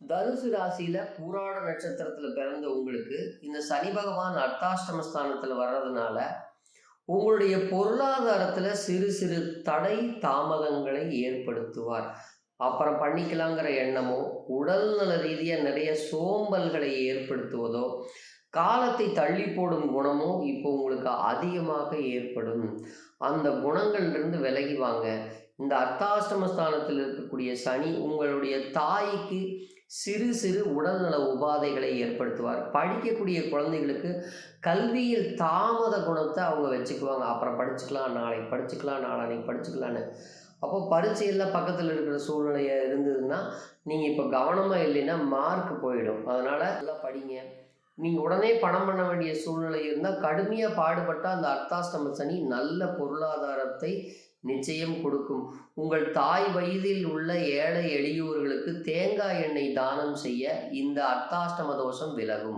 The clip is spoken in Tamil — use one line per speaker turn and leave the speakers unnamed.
தனுசு ராசியில பூராட நட்சத்திரத்துல பிறந்த உங்களுக்கு இந்த சனி பகவான் அர்த்தாஷ்டம ஸ்தானத்துல வர்றதுனால உங்களுடைய பொருளாதாரத்துல சிறு சிறு தடை தாமதங்களை ஏற்படுத்துவார். அப்புறம் பண்ணிக்கலாங்கிற எண்ணமோ உடல்நல ரீதியாக நிறைய சோம்பல்களை ஏற்படுத்துவதோ காலத்தை தள்ளி போடும் குணமோ இப்போ உங்களுக்கு அதிகமாக ஏற்படும். அந்த குணங்கள்லேருந்து விலகி வாங்க. இந்த அர்த்தாஷ்டம ஸ்தானத்தில் இருக்கக்கூடிய சனி உங்களுடைய தாய்க்கு சிறு சிறு உடல்நல உபாதைகளை ஏற்படுத்துவார். படிக்கக்கூடிய குழந்தைகளுக்கு கல்வியில் தாமத குணத்தை அவங்க வச்சுக்குவாங்க. அப்புறம் படிச்சுக்கலாம் நாளைக்கு படிச்சுக்கலாம் நாளானைக்கு படிச்சுக்கலான்னு. அப்போ பரீட்சையில் பக்கத்தில் இருக்கிற சூழ்நிலையை இருந்ததுன்னா நீங்கள் இப்போ கவனமாக இல்லைன்னா மார்க் போயிடும். அதனால் நல்லா படிங்க. நீங்கள் உடனே பணம் பண்ண வேண்டிய சூழ்நிலை இருந்தால் கடுமையாக பாடுபட்டால் அந்த அர்த்தாஷ்டம சனி நல்ல பொருளாதாரத்தை நிச்சயம் கொடுக்கும். உங்கள் தாய் வயதில் உள்ள ஏழை எளியோர்களுக்கு தேங்காய் எண்ணெய் தானம் செய்ய இந்த அர்த்தாஷ்டம தோஷம் விலகும்.